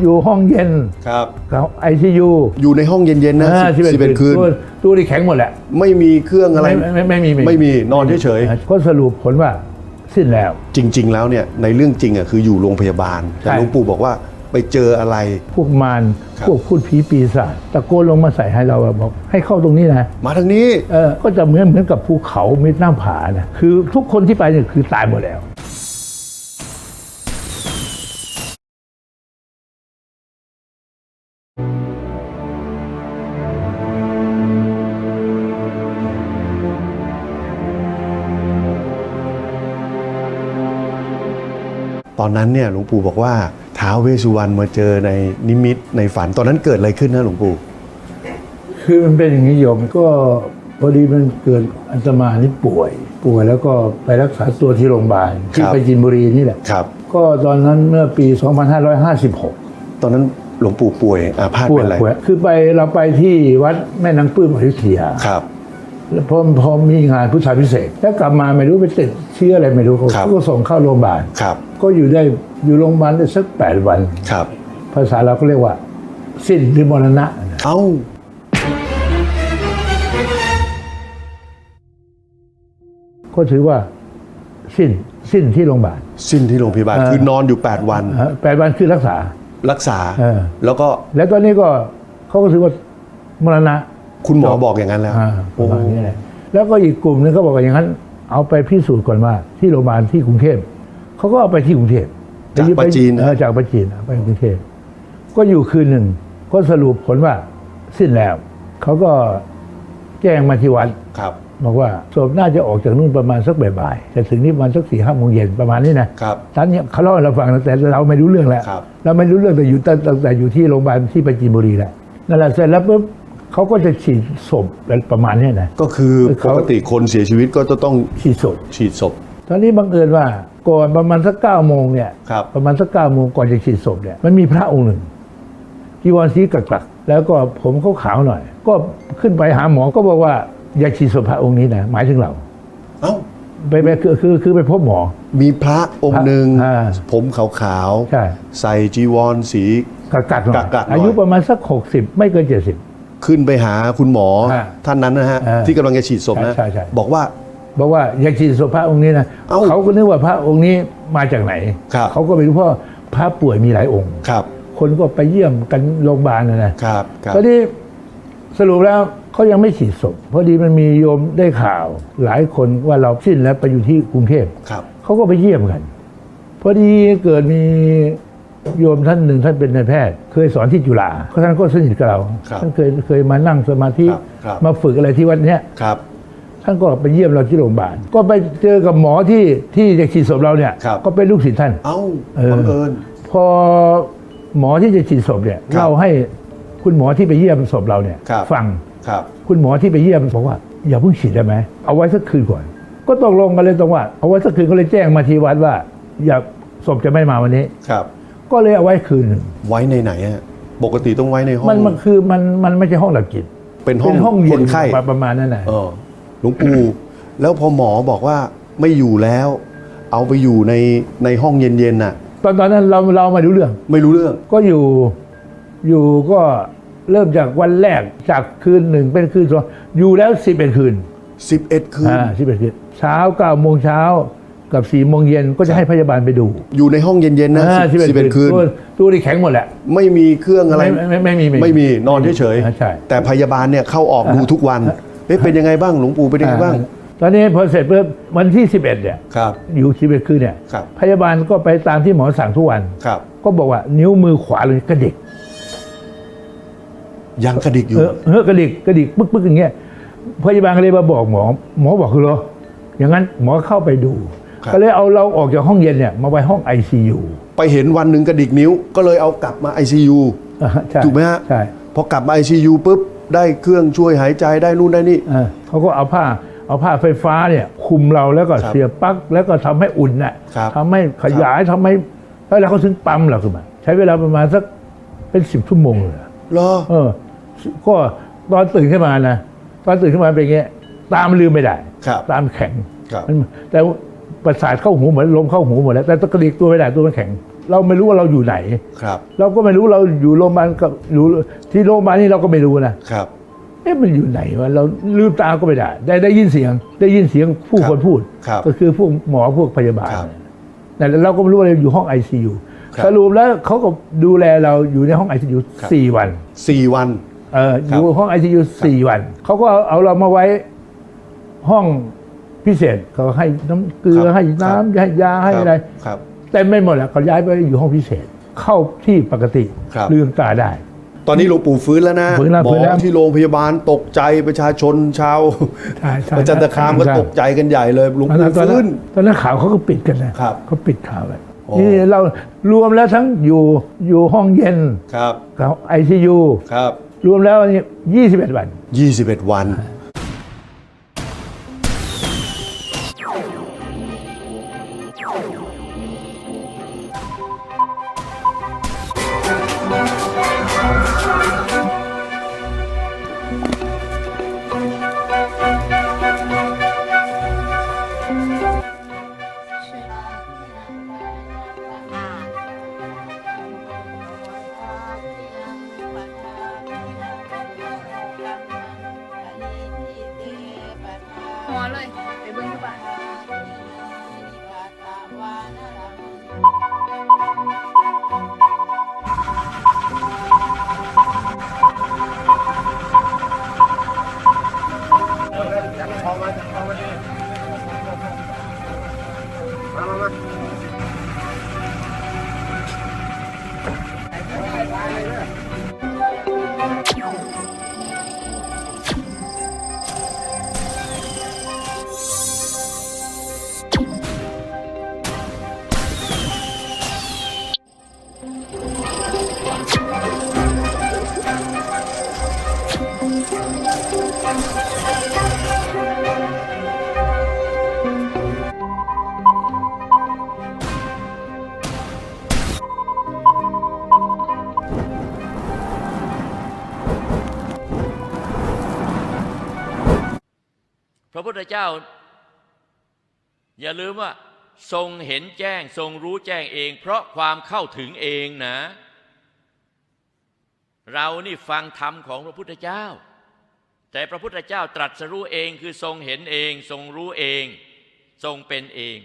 อยู่ห้องเย็นครับกับไอซียูอยู่ในห้องเย็นๆนะสิบเอ็ดคืนตัวตัวที่แข็งหมดแหละ ไม่มีเครื่องอะไร ไม่ไม่ไม่มีไม่มีนอนเฉยก็สรุปผลว่าสิ้นแล้วๆจริง ๆ แล้วเนี่ยในเรื่องจริงอะคืออยู่โรงพยาบาล แต่ใช่หลวงปู่บอกว่าไปเจออะไร พวกมารครับพวกพูดผีปีศาจตะโกนลงมาใส่ให้เราอะบอก ให้เข้าตรงนี้นะ มาทางนี้เออก็จะเหมือนเหมือนกับภูเขาเม็ดน้ำผานะคือทุกคนที่ไปเนี่ยคือตายหมดแล้ว ตอนนั้นเนี่ยหลวงปู่บอกว่าท้าวเวสสุวรรณมาเจอในนิมิตในฝันตอนนั้นเกิดอะไรขึ้นนะหลวงปู่ คือมันเป็นอย่างนี้โยมก็พอดีมันเกิดอันตมานี่ป่วย ป่วยแล้วก็ไปรักษาตัวที่โรงพยาบาลที่ครับไปจินบุรีนี่แหละครับ ก็ตอนนั้นเมื่อปี 2556 ตอนนั้นหลวงปู่ป่วยอาพาธป่วเป็ยนอะไรป่วยคือไปเราไปที่วัดแม่นางปลื้มอยุธยาครับแล้ว พอพอมีงานพุทธาพิเศษกแล้วกลับมาไม่รู้ไปติดเชื้ออะไรไม่รู้เขาครับก็ส่งเข้าโรงพยาบาลครับก็อยู่ได้อยู่โรงพยาบาลได้สักแปดวันครับ ภาษาเราก็เรียกว่า สิ้นหรือมรณะนะเอ้าก็ถือว่าสิ้นสิ้นที่โรงพยาบาลสิ้นที่โรงพยาบาลเออคือนอนอยู่ 8 วันฮะแปดวันคือรักษารักษาเออแล้วก็แล้วตอนนี้ก็เขาก็ถือว่ามรณะ คุณหมอบอกอย่างนั้นแล้วอ่าปโอ้ระมาณนี้แหละแล้วก็อีกกลุ่มหนึงก็บอกว่าอย่างนั้น เอาไปพิสูจน์ก่อนว่าที่โรงพยาบาลที่กรุงเทพเขาก็เอาไปที่กรุงเทพจากปาจีนเออจากปาจีนไปกรุงเทพก็อยู่คืนหนึ่งก็สรุปผลว่าสิ้นแล้วเขาก็แจ้งมาที่วัดครับบอกว่าศพน่าจะออกจากนู่นประมาณสักบ่ายๆแต่ถึงนี่ประมาณสักสี่ห้าโมงเย็นประมาณนี้นะครับท่านเนี่ยเขาเล่าให้เราฟังนะแต่เราไม่รู้เรื่องแล้วครับเราไม่รู้เรื่องแต่อยู่แต่แต่แต่อยู่ที่โรงพยาบาลที่ปราจีนบุรีแหละนั่นแหละเสร็จแล้วปุ๊บ เขาก็จะฉีดศพประมาณเนี้นะ ก็คือเขาปกติคนเสียชีวิตก็จะต้องฉีดศพ ฉีดศพ ตอนนี้บังเอิญว่าก่อนประมาณสักเก้าโมงเนี่ย ครับ ประมาณสักเก้าโมงก่อนจะฉีดศพเนี่ย มันมีพระองค์หนึ่งจีวรสีกักกักๆ แล้วก็ผมเขาขาวๆหน่อย ก็ขึ้นไปหาหมอก็บอกว่าอย่าฉีดศพพระองค์นี้นะหมายถึงเรา เอ้า ไปไปคือคือคือไปพบหมอ มีพระองค์หนึ่งอ่าผมขาวใช่ ๆใส่จีวรสี กักกักๆหน่อยกักๆหน่อย อายุประมาณสักหกสิบไม่เกินเจ็ดสิบ ขึ้นไปหาคุณหมออ่าท่านนั้นนะฮะ อ่าที่กำลังจะฉีดศพนะ ใช่ใช่ใช่ บอกว่า บอกว่าอย่าฉีดศพพระองค์นี้นะเอ้าเขาก็นึกว่าพระองค์นี้มาจากไหน ครับ เขาก็ไม่รู้เพราะพระป่วยมีหลายองค์ ครับคนก็ไปเยี่ยมกันโรงพยาบาลนะนะครับครับตอนนี้สรุปแล้วเขายังไม่ฉีดศพพอดีมันมีโยมได้ข่าว หลายคนว่าเราสิ้นแล้วไปอยู่ที่กรุงเทพ ครับ เขาก็ไปเยี่ยมกัน พอดีเกิดมี โยมท่านหนึ่งท่านเป็นนายแพทย์ เคยสอนที่จุฬาท่านก็สนิทกับเราครับท่านเคยเคยมานั่งสมาธิครับครับ มาฝึกอะไรที่วัดเนี้ยครับ ท่านก็ไปเยี่ยมเราที่โรงพยาบาลก็ไปเจอกับหมอที่ที่จะฉีดศพเราเนี่ยครับ ก็เป็นลูกศิษย์ท่าน เอ้าเออ บังเอิญ พอหมอที่จะฉีดศพเนี่ยครับเราให้คุณหมอที่ไปเยี่ยมศพเราเนี่ยครับ ฟังครับ คุณหมอที่ไปเยี่ยมบอกว่าอย่าเพิ่งฉีดได้ไหมเอาไว้สักคืนก่อน ก็ตกลงกันเลยตรงว่า เอาไว้สักคืนก็เลยแจ้งมาที่วัดว่า อย่าศพจะไม่มาวันนี้ ครับ ก็เลยเอาไว้คืนหนึ่งไว้ในไหนฮะปกติต้องไว้ในห้อง มันมันคือมันมันไม่ใช่ห้องหลับจิตเป็นห้องเป็นห้องเย็คนนไข้ประมาณนั้นนะเออหลวงปู่แล้วพอหมอบอกว่าไม่อยู่แล้ว เอาไปอยู่ในในห้องเย็นๆน่ะ ตอนตอนนั้นเราเราไม่รู้เรื่อง ไม่รู้เรื่อง ก็อยู่อยู่ก็เริ่มจากวันแรกจากคืนหนึ่งเป็นคืนสองอยู่แล้วสิบเอ็ดคืน11คืนอ่าสิบเอ็ดคืนเช้าเก้าโมงเช้า กับสี่โมงเย็นก็จะให้พยาบาลไปดูอยู่ในห้องเย็นๆนะอ่าสิบเอ็ดคืนตัวตัวที่แข็งหมดแหละ ไม่มีเครื่องอะไร ไม่ไม่ไม่มีไม่มีนอนเฉยอ่าใช่แต่พยาบาลเนี่ยเข้าออกดูทุกวันอ่าเอ๊ะเป็นยังไงบ้างหลวงปู่เป็นยังไงบ้างอ่ตอนนี้พอเสร็จปุ๊บวันที่สิบเอ็ดเนี่ยครับอยู่สิบเอ็ดคืนเนี่ยครับพยาบาลก็ไปตามที่หมอสั่งทุกวันครับ ก็บอกว่านิ้วมือขวาเลยกระดิก ยังกระดิกอยู่เออเออกระดิกกระดิกปึ๊กปึ๊กอย่างเงี้ยพยาบาลก็เลยมาบอกหมอ หมอบอกคือเหรออย่างนั้นหมอเข้าไปดูครับ ก็เลยเอาเราออกจากห้องเย็นเนี่ยมาไว้ห้อง ICU ไปเห็นวันหนึ่งกระดิกนิ้ว ก็เลยเอากลับมา ICU อ่าใช่ถูกไหมฮะใช่พอกลับมา ICU ปุ๊บได้เครื่องช่วยหายใจได้นู่นได้นี่เออเขาก็เอาผ้าเอาผ้าไฟฟ้าเนี่ยคลุมเราแล้วก็ครับเสียบปลั๊กแล้วก็ทำให้อุ่นน่ะครับทำให้ขยายทำให้แล้วเขาถึงปั๊มเราขึ้นมา ใช้เวลาประมาณสักเป็นสิบชั่วโมงเลยอะเหรอเออ ก็ตอนตื่นขึ้นมานะตอนตื่นขึ้นมาเป็นอย่างเงี้ยตามนลืมไม่ได้ครับตามแข็งครับมันแต่ ประสาทเข้าหูหมดลมเข้าหูหมดแล้วแต่ตะกระดิกตัวไม่ได้ตัวมันแข็ง เราไม่รู้ว่าเราอยู่ไหนครับ เราก็ไม่รู้เราอยู่โรงพยาบาลกับอยู่ที่โรงพยาบาลนี่เราก็ไม่รู้นะครับ เอ๊ะมันอยู่ไหนวะเราลืมตาก็ไม่ได้ได้ได้ยินเสียง ได้ยินเสียงผู้ครับคนพูด ครับก็คือพวกหมอพวกพยาบาลครับนั่นแหละเราก็ไม่รู้ว่าเราอยู่ห้องไอซียูครับ สรุปแล้วเขาก็ดูแลเราอยู่ในห้องไอซียูครับสี่วัน สี่วัน เอออครับยู่ห้องไอซียูสี่วัน เขาก็เอาเอาเรามาไว้ห้อง พิเศษเขาให้น้ำเกลือครับให้น้ำให้ยาให้ครับอะไรครับเต็มไม่หมดแล้วเขาย้ายไปอยู่ห้องพิเศษเข้าที่ปกติครับลืมตาได้ ตอนนี้หลวงปู่ฟื้นแล้วนะฟื้นแล้วหมฟื้นแล้อวที่โรงพยาบาลตกใจประชาชนชาวใช่ใช่ประจันตคามก็ใช่ตกใจกันใหญ่เลยหลวงตอนปู่นั้นตอนนั้ฟื้นนตอนนั้นข่าวเขาก็ปิดกันนะครับเขาปิดข่าวเลยโอ้นี่เรารวมแล้วทั้งอยู่อยู่ห้องเย็นครับกับไอซียูครับรวมแล้วยี่สิบเอ็ดวัน21วันหัวเลยไป เบิ้ง พระพุทธเจ้า อย่าลืมว่า ทรงเห็นแจ้ง ทรงรู้แจ้งเอง เพราะความเข้าถึงเองนะ เรานี่ฟังธรรมของพระพุทธเจ้า แต่พระพุทธเจ้าตรัสรู้เองคือทรงเห็นเอง ทรงรู้เอง ทรงเป็นเอง